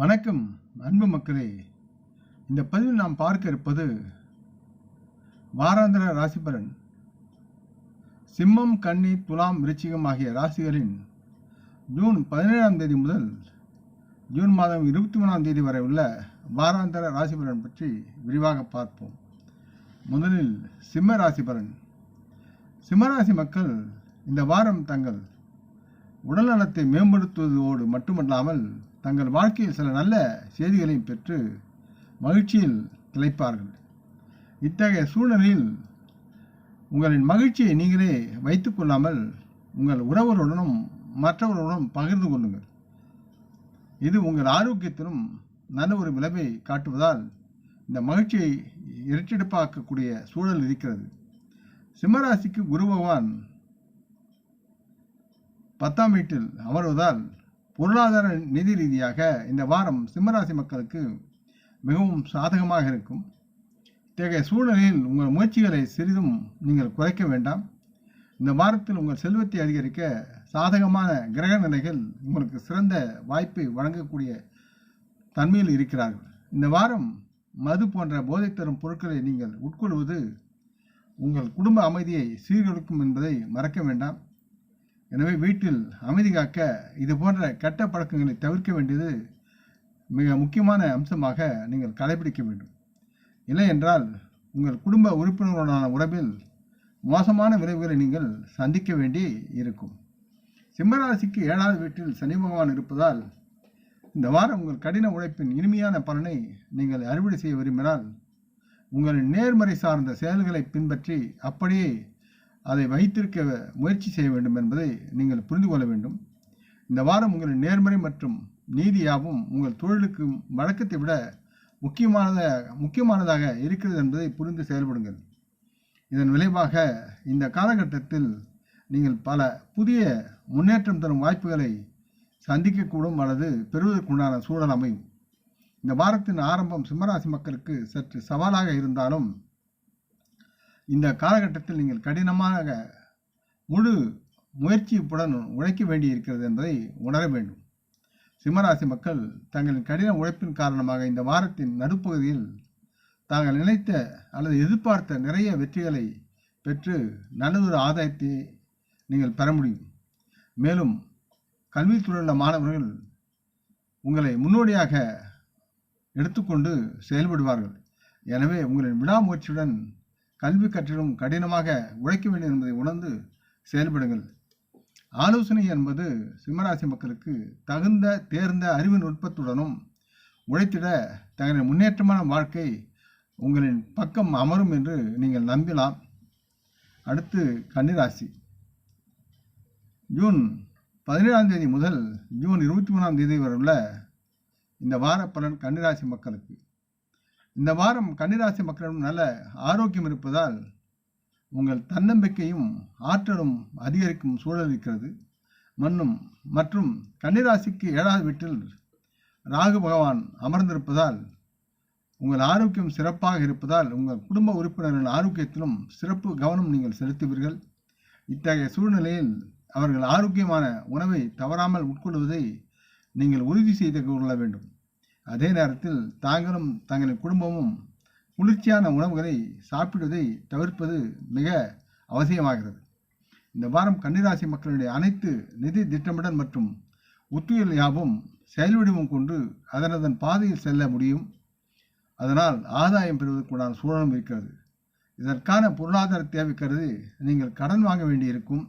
வணக்கம் அன்பு மக்களே. இந்த பதிவில் நாம் பார்க்க இருப்பது வாராந்திர ராசிபரன் சிம்மம் கன்னி துலாம் விருச்சிகம் ஆகிய ராசிகளின் ஜூன் பதினேழாம் தேதி முதல் ஜூன் மாதம் இருபத்தி மூணாம் தேதி வரை உள்ள வாராந்திர ராசிபலன் பற்றி விரிவாக பார்ப்போம். முதலில் சிம்ம ராசிபரன் சிம்மராசி மக்கள் இந்த வாரம் தங்கள் உடல்நலத்தை மேம்படுத்துவதோடு மட்டுமல்லாமல் தங்கள் வாழ்க்கையில் சில நல்ல செய்திகளையும் பெற்று மகிழ்ச்சியில் திளைப்பார்கள். இத்தகைய சூழ்நிலையில் உங்களின் மகிழ்ச்சியை நீங்களே வைத்து கொள்ளாமல் உங்கள் உறவுகளுடனும் மற்றவர்களுடனும் பகிர்ந்து கொள்ளுங்கள். இது உங்கள் ஆரோக்கியத்திலும் நல்ல ஒரு விளைவை காட்டுவதால் இந்த மகிழ்ச்சியை இரட்டிப்பாக்கக்கூடிய சூழல் இருக்கிறது. சிம்மராசிக்கு குரு பகவான் பத்தாம் வீட்டில் அமர்வதால் பொருளாதார நிதி ரீதியாக இந்த வாரம் சிம்மராசி மக்களுக்கு மிகவும் சாதகமாக இருக்கும். இத்தகைய சூழ்நிலையில் உங்கள் முயற்சிகளை சிறிதும் நீங்கள் குறைக்க வேண்டாம். இந்த வாரத்தில் உங்கள் செல்வத்தை அதிகரிக்க சாதகமான கிரக நிலைகள் உங்களுக்கு சிறந்த வாய்ப்பை வழங்கக்கூடிய தன்மையில் இருக்கிறார்கள். இந்த வாரம் மது போன்ற போதை தரும் பொருட்களை நீங்கள் உட்கொள்வது உங்கள் குடும்ப அமைதியை சீர்குலைக்கும் என்பதை மறக்க வேண்டாம். எனவே வீட்டில் அமைதி காக்க இது போன்ற கெட்ட பழக்கங்களை தவிர்க்க வேண்டியது மிக முக்கியமான அம்சமாக நீங்கள் கடைபிடிக்க வேண்டும். இல்லை என்றால் உங்கள் குடும்ப உறுப்பினர்களுடனான உறவில் மோசமான விளைவுகளை நீங்கள் சந்திக்க வேண்டி இருக்கும். சிம்மராசிக்கு ஏழாவது வீட்டில் சனி பகவான் இருப்பதால் இந்த வாரம் உங்கள் கடின உழைப்பின் இனிமையான பலனை நீங்கள் அறுவடை செய்ய விரும்பினால் உங்கள் நேர்மறை சார்ந்த செயல்களை பின்பற்றி அப்படியே அதை வைத்திருக்க முயற்சி செய்ய வேண்டும் என்பதை நீங்கள் புரிந்து கொள்ள வேண்டும். இந்த வாரம் உங்களின் நேர்மறை மற்றும் நீதியாகவும் உங்கள் தொழிலுக்கு வழக்கத்தை விட முக்கியமானத முக்கியமானதாக இருக்கிறது என்பதை புரிந்து செயல்படுங்கள். இதன் விளைவாக இந்த காலகட்டத்தில் நீங்கள் பல புதிய முன்னேற்றம் தரும் வாய்ப்புகளை சந்திக்கக்கூடும் அல்லது பெறுவதற்குண்டான சூழல் அமையும். இந்த வாரத்தின் ஆரம்பம் சிம்மராசி மக்களுக்கு சற்று சவாலாக இருந்தாலும் இந்த காலகட்டத்தில் நீங்கள் கடினமாக முழு முயற்சியுடன் உழைக்க வேண்டி இருக்கிறது என்பதை உணர வேண்டும். சிம்மராசி மக்கள் தங்களின் கடின உழைப்பின் காரணமாக இந்த வாரத்தின் நடுப்பகுதியில் தாங்கள் நினைத்த அல்லது எதிர்பார்த்த நிறைய வெற்றிகளை பெற்று நல்லதொரு ஆதாயத்தை நீங்கள் பெற முடியும். மேலும் கல்வித்துறையில் உள்ள மாணவர்கள் உங்களை முன்னோடியாக எடுத்துக்கொண்டு செயல்படுவார்கள். எனவே உங்களின் விடாமுயற்சியுடன் கல்வி கற்றிலும் கடினமாக உழைக்க வேண்டும் என்பதை உணர்ந்து செயல்படுங்கள். ஆலோசனை என்பது சிம்மராசி மக்களுக்கு தகுந்த தேர்ந்த அறிவு நுட்பத்துடனும் உழைத்திட தங்களின் முன்னேற்றமான வாழ்க்கை உங்களின் பக்கம் அமரும் என்று நீங்கள் நம்பலாம். அடுத்து கன்னிராசி. ஜூன் பதினேழாம் தேதி முதல் ஜூன் இருபத்தி மூணாம் தேதி வரை உள்ள இந்த வார பலன் கன்னிராசி மக்களுக்கு. இந்த வாரம் கன்னிராசி மக்களிடம் நல்ல ஆரோக்கியம் இருப்பதால் உங்கள் தன்னம்பிக்கையும் ஆற்றலும் அதிகரிக்கும் சூழல் இருக்கிறது. மண்ணும் மற்றும் கன்னிராசிக்கு ஏழாவது வீட்டில் ராகு பகவான் அமர்ந்திருப்பதால் உங்கள் ஆரோக்கியம் சிறப்பாக இருப்பதால் உங்கள் குடும்ப உறுப்பினர்களின் ஆரோக்கியத்திலும் சிறப்பு கவனம் நீங்கள் செலுத்துவீர்கள். இத்தகைய சூழ்நிலையில் அவர்கள் ஆரோக்கியமான உணவை தவறாமல் உட்கொள்வதை நீங்கள் உறுதி செய்து கொள்ள வேண்டும். அதே நேரத்தில் தாங்களும் தங்களின் குடும்பமும் குளிர்ச்சியான உணவுகளை சாப்பிடுவதை தவிர்ப்பது மிக அவசியமாகிறது. இந்த வாரம் கன்னிராசி மக்களுடைய அனைத்து நிதி திட்டமிடல் மற்றும் உத்துயல் யாவும் செயல்வடிவம் கொண்டு அதனதன் பாதையில் செல்ல முடியும். அதனால் ஆதாயம் பெறுவதற்குண்டான சூழலும் இருக்கிறது. இதற்கான பொருளாதார தேவை கருதி நீங்கள் கடன் வாங்க வேண்டியிருக்கும்.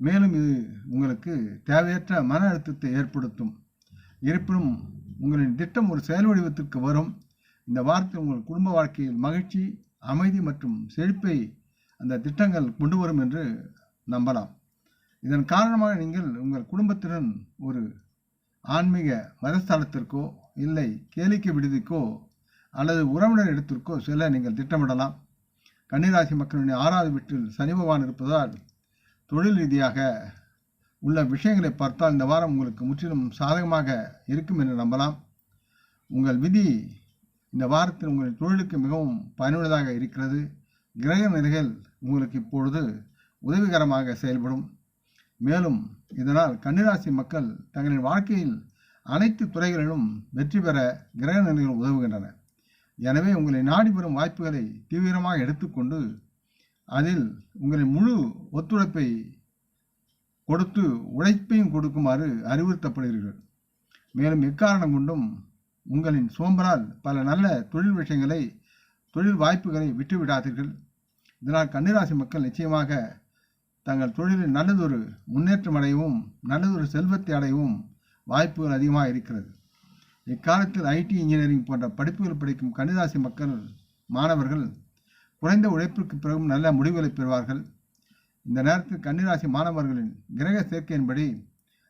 மேலும் இது உங்களுக்கு தேவையற்ற மன அழுத்தத்தை ஏற்படுத்தும். இருப்பினும் உங்களின் திட்டம் ஒரு செயல் வடிவத்திற்கு வரும். இந்த வாரத்தில் உங்கள் குடும்ப வாழ்க்கையில் மகிழ்ச்சி அமைதி மற்றும் செழிப்பை அந்த திட்டங்கள் கொண்டு வரும் என்று நம்பலாம். இதன் காரணமாக நீங்கள் உங்கள் குடும்பத்துடன் ஒரு ஆன்மீக மதஸ்தலத்திற்கோ இல்லை கேளிக்கை விடுதிக்கோ அல்லது உறவினர் இடத்திற்கோ செல்ல நீங்கள் திட்டமிடலாம். கன்னிராசி மக்களுடைய ஆறாவது வீட்டில் சனி பகவான் இருப்பதால் தொழில் ரீதியாக உள்ள விஷயங்களை பார்த்தால் இந்த வாரம் உங்களுக்கு முற்றிலும் சாதகமாக இருக்கும் என்று நம்பலாம். உங்கள் விதி இந்த வாரத்தில் உங்கள் தொழிலுக்கு மிகவும் பயனுள்ளதாக இருக்கிறது. கிரக நிலைகள் உங்களுக்கு இப்பொழுது உதவிகரமாக செயல்படும். மேலும் இதனால் கன்னிராசி மக்கள் தங்களின் வாழ்க்கையில் அனைத்து துறைகளிலும் வெற்றி பெற கிரக நிலைகள் உதவுகின்றன. எனவே உங்களை நாடி வரும் வாய்ப்புகளை தீவிரமாக எடுத்துக்கொண்டு அதில் உங்களின் முழு ஒத்துழைப்பை கொடுத்து உழைப்பையும் கொடுக்குமாறு அறிவுறுத்தப்படுகிறீர்கள். மேலும் எக்காரணம் கொண்டும் உங்களின் சோம்பலால் பல நல்ல தொழில் விஷயங்களை தொழில் வாய்ப்புகளை விட்டுவிடாதீர்கள். இதனால் கன்னிராசி மக்கள் நிச்சயமாக தங்கள் தொழிலில் நல்லதொரு முன்னேற்றம் அடையவும் நல்லதொரு செல்வத்தை அடையவும் வாய்ப்புகள் அதிகமாக இருக்கிறது. இக்காலத்தில் ஐடி இன்ஜினியரிங் போன்ற படிப்புகள் படிக்கும் கன்னிராசி மக்கள் மாணவர்கள் குறைந்த உழைப்பிற்கு பிறகும் நல்ல முடிவுகளை பெறுவார்கள். இந்த நேரத்தில் கன்னிராசி மாணவர்களின் கிரக சேர்க்கையின்படி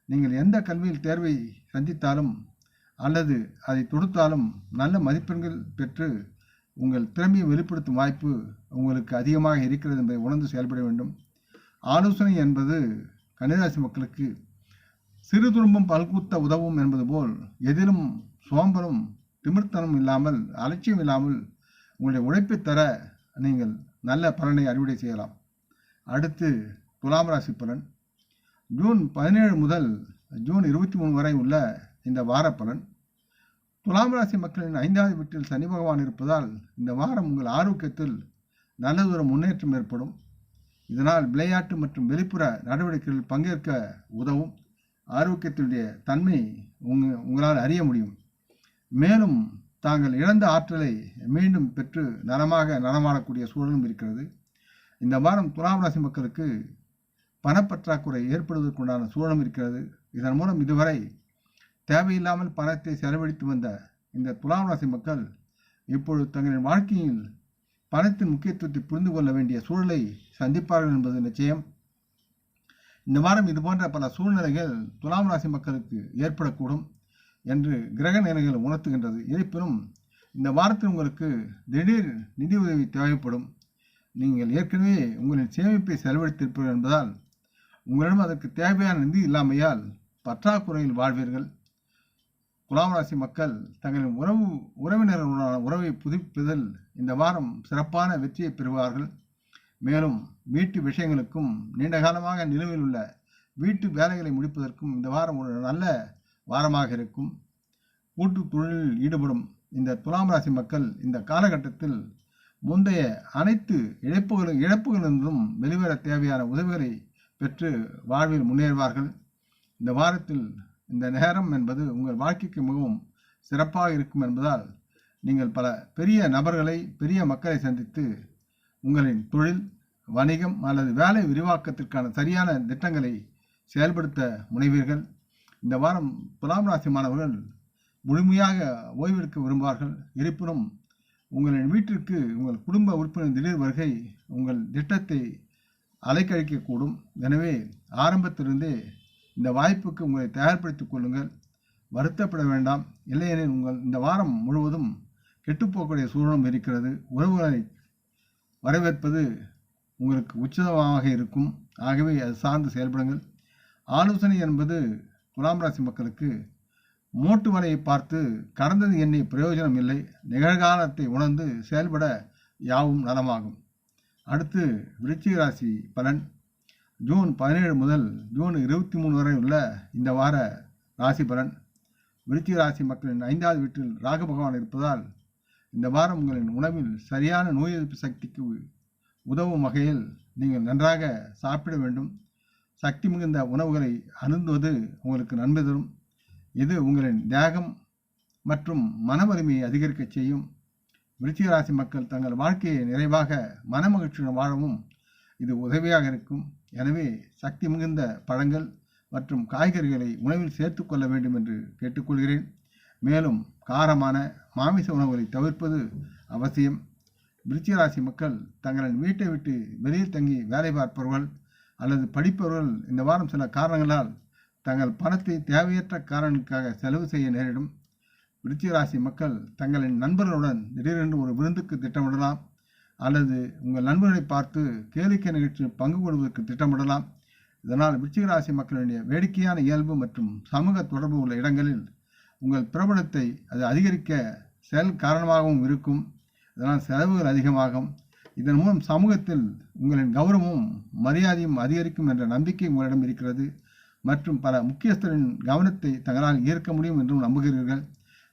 நீங்கள் எந்த கல்வியில் தேர்வை சந்தித்தாலும் அல்லது அதை தொடுத்தாலும் நல்ல மதிப்பெண்கள் பெற்று உங்கள் திறமையை வெளிப்படுத்தும் வாய்ப்பு உங்களுக்கு அதிகமாக இருக்கிறது என்பதை உணர்ந்து செயல்பட வேண்டும். ஆலோசனை என்பது கன்னிராசி மக்களுக்கு சிறு துரும்பும் பல்கூத்த உதவும் என்பது போல் எதிலும் சோம்பலும் திமிர்த்தனம் இல்லாமல் அலட்சியம் இல்லாமல் உங்களுடைய உழைப்பை தர நீங்கள் நல்ல பலனை அறுவடை செய்யலாம். அடுத்து துலாம் ராசி பலன். ஜூன் பதினேழு முதல் ஜூன் இருபத்தி மூணு வரை உள்ள இந்த வார பலன். துலாம் ராசி மக்களின் ஐந்தாவது வீட்டில் சனி பகவான் இருப்பதால் இந்த வாரம் உங்கள் ஆரோக்கியத்தில் நல்லதொரு முன்னேற்றம் ஏற்படும். இதனால் விளையாட்டு மற்றும் வெளிப்புற நடவடிக்கைகளில் பங்கேற்க உதவும். ஆரோக்கியத்தினுடைய தன்மை உங்க உங்களால் அறிய முடியும். மேலும் தாங்கள் இழந்த ஆற்றலை மீண்டும் பெற்று நலமாக நலமாடக்கூடிய சூழலும் இருக்கிறது. இந்த வாரம் துலாம் ராசி மக்களுக்கு பணப்பற்றாக்குறை ஏற்படுவதற்குண்டான சூழலும் இருக்கிறது. இதன் மூலம் இதுவரை தேவையில்லாமல் பணத்தை செலவழித்து வந்த இந்த துலாம் ராசி மக்கள் இப்பொழுது தங்களின் வாழ்க்கையில் பணத்தின் முக்கியத்துவத்தை புரிந்து கொள்ள வேண்டிய சூழலை சந்திப்பார்கள் என்பது நிச்சயம். இந்த வாரம் இது போன்ற பல சூழ்நிலைகள் துலாம் ராசி மக்களுக்கு ஏற்படக்கூடும் என்று கிரக நிலைகள் உணர்த்துகின்றது. இருப்பினும் இந்த வாரத்தில் உங்களுக்கு திடீர் நிதி உதவி தேவைப்படும். நீங்கள் ஏற்கனவே உங்களின் சேமிப்பை செலவழித்திருப்பீர்கள் என்பதால் உங்களிடம் அதற்கு தேவையான நிதி இல்லாமையால் பற்றாக்குறையில் வாழ்வீர்கள். குலாம் ராசி மக்கள் தங்களின் உறவு உறவினர்களுடனான உறவை புதுப்பிப்பதில் இந்த வாரம் சிறப்பான வெற்றியை பெறுவார்கள். மேலும் வீட்டு விஷயங்களுக்கும் நீண்ட காலமாக நிலுவையில் உள்ள வீட்டு வேலைகளை முடிப்பதற்கும் இந்த வாரம் ஒரு நல்ல வாரமாக இருக்கும். கூட்டு தொழிலில் ஈடுபடும் இந்த துலாம் ராசி மக்கள் இந்த காலகட்டத்தில் முந்தைய அனைத்து இழப்புகளும் இழப்புகளிலிருந்தும் வெளிவர தேவையான உதவிகளை பெற்று வாழ்வில் முன்னேறுவார்கள். இந்த வாரத்தில் இந்த நேரம் என்பது உங்கள் வாழ்க்கைக்கு மிகவும் சிறப்பாக இருக்கும் என்பதால் நீங்கள் பல பெரிய நபர்களை பெரிய மக்களை சந்தித்து உங்களின் தொழில் வணிகம் அல்லது வேலை விரிவாக்கத்திற்கான சரியான திட்டங்களை செயல்படுத்த முனைவீர்கள். இந்த வாரம் துலாம் ராசி மாணவர்கள் முழுமையாக ஓய்வெடுக்க விரும்புவார்கள். இருப்பினும் உங்களின் வீட்டிற்கு உங்கள் குடும்ப உறுப்பினர் திடீர் வருகை உங்கள் திட்டத்தை அலைக்கழிக்கக்கூடும். எனவே ஆரம்பத்திலிருந்தே இந்த வாய்ப்புக்கு உங்களை தயார்படுத்திக் கொள்ளுங்கள். வருத்தப்பட வேண்டாம். இல்லையெனில் உங்கள் இந்த வாரம் முழுவதும் கெட்டுப்போக்கூடிய சூழலும் இருக்கிறது. உறவுகளை வரவேற்பது உங்களுக்கு உச்சிதமாக இருக்கும். ஆகவே அது சார்ந்து செயல்படுங்கள். ஆலோசனை என்பது துலாம் ராசி மக்களுக்கு மோட்டு வலையை பார்த்து கடந்தது எண்ணி பிரயோஜனம் இல்லை நிகழ்காலத்தை உணர்ந்து செயல்பட யாவும் நலமாகும். அடுத்து விருச்சிக ராசி பலன். ஜூன் பதினேழு முதல் ஜூன் இருபத்தி மூணு வரை உள்ள இந்த வார ராசி பலன். விருச்சிக ராசி மக்களின் ஐந்தாவது வீட்டில் ராக பகவான் இருப்பதால் இந்த வாரம் உங்களின் உணவில் சரியான நோய் எதிர்ப்பு சக்திக்கு உதவும் வகையில் நீங்கள் நன்றாக சாப்பிட வேண்டும். சக்தி மிகுந்த உணவுகளை அருந்துவது உங்களுக்கு நன்மை தரும். இது உங்களின் தியாகம் மற்றும் மன வலிமையை அதிகரிக்க செய்யும். விருச்சிகராசி மக்கள் தங்கள் வாழ்க்கையை நிறைவாக மனமகிழ்ச்சியுடன் வாழவும் இது உதவியாக இருக்கும். எனவே சக்தி மிகுந்த பழங்கள் மற்றும் காய்கறிகளை உணவில் சேர்த்துக்கொள்ள வேண்டும் என்று கேட்டுக்கொள்கிறேன். மேலும் காரமான மாமிச உணவுகளை தவிர்ப்பது அவசியம். விருச்சிகராசி மக்கள் தங்களின் வீட்டை விட்டு வெளியில் தங்கி வேலை பார்ப்பவர்கள் அல்லது படிப்பவர்கள் இந்த வாரம் சில காரணங்களால் தங்கள் பணத்தை தேவையற்ற காரணங்களுக்காக செலவு செய்ய நேரிடும். விருச்சிக ராசி மக்கள் தங்களின் நண்பர்களுடன் திடீரென்று ஒரு விருந்துக்கு திட்டமிடலாம். அல்லது உங்கள் நண்பர்களை பார்த்து கேளிக்கை நிகழ்ச்சியில் பங்கு கொள்வதற்கு திட்டமிடலாம். இதனால் விருச்சிகராசி மக்களுடைய வேடிக்கையான இயல்பு மற்றும் சமூக தொடர்பு உள்ள இடங்களில் உங்கள் பிரபலத்தை அது அதிகரிக்க செயல் காரணமாகவும் இருக்கும். இதனால் செலவுகள் அதிகமாகும். இதன் மூலம் சமூகத்தில் உங்களின் கௌரவமும் மரியாதையும் அதிகரிக்கும் என்ற நம்பிக்கை உங்களிடம் இருக்கிறது. மற்றும் பல முக்கியஸ்தரின் கவனத்தை தங்களால் ஈர்க்க முடியும் என்றும் நம்புகிறீர்கள்.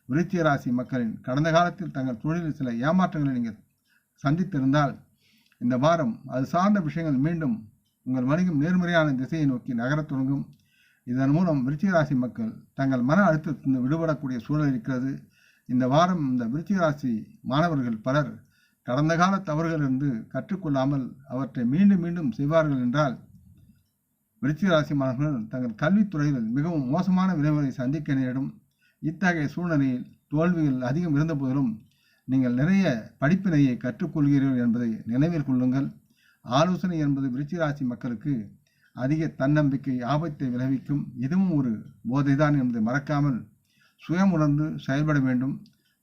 விருச்சிக ராசி மக்களின் கடந்த காலத்தில் தங்கள் தொழிலில் சில ஏமாற்றங்களை நீங்கள் சந்தித்திருந்தால் இந்த வாரம் அது சார்ந்த விஷயங்கள் மீண்டும் உங்கள் வணிகம் நேர்மறையான திசையை நோக்கி நகரத் தொடங்கும். இதன் மூலம் விருச்சிக ராசி மக்கள் தங்கள் மன அழுத்தத்திலிருந்து விடுபடக்கூடிய சூழல் இருக்கிறது. இந்த வாரம் இந்த விருச்சிக ராசி மாணவர்கள் பலர் கடந்த கால தவறுகளிலிருந்து கற்றுக்கொள்ளாமல் அவற்றை மீண்டும் மீண்டும் செய்வார்கள் என்றால் விருச்சிக ராசி மாணவர்கள் தங்கள் கல்வித்துறையில் மிகவும் மோசமான விளைவுகளை சந்திக்க நேரிடும். இத்தகைய சூழ்நிலையில் தோல்விகள் அதிகம் இருந்த போதிலும் நீங்கள் நிறைய படிப்பினையை கற்றுக்கொள்கிறீர்கள் என்பதை நினைவில் கொள்ளுங்கள். ஆலோசனை என்பது விருச்சிகராசி மக்களுக்கு அதிக தன்னம்பிக்கை ஆபத்தை விளைவிக்கும். இதுவும் ஒரு போதைதான் என்பதை மறக்காமல் சுயம் உணர்ந்து செயல்பட வேண்டும்.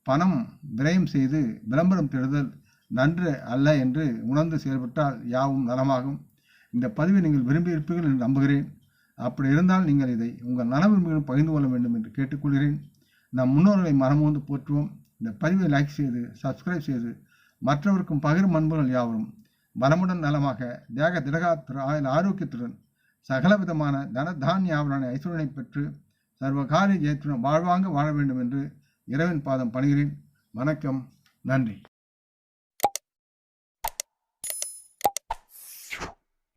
பணம் விரயம் செய்து விளம்பரம் தேடுதல் நன்று அல்ல என்று உணர்ந்து செயல்பட்டால் யாவும் நலமாகும். இந்த பதிவை நீங்கள் விரும்பியிருப்பீர்கள் என்று நம்புகிறேன். அப்படி இருந்தால் நீங்கள் இதை உங்கள் நலவிரும்பிகளும் பகிர்ந்து கொள்ள வேண்டும் என்று கேட்டுக்கொள்கிறேன். நம் முன்னோர்களை மனமோந்து போற்றுவோம். இந்த பதிவை லைக் செய்து சப்ஸ்கிரைப் செய்து மற்றவருக்கும் பகிரும் அன்புகள் யாவரும். பலமுடன் நலமாக தேக திடகாத்திர ஆயுள் ஆரோக்கியத்துடன் சகலவிதமான தன தானிய ஆவரான ஐஸ்வரனை பெற்று சர்வ காரிய ஜெயத்துடன் வாழ்வாங்க வாழ வேண்டும் என்று இரவின் பாதம் பணிகிறேன். வணக்கம். நன்றி.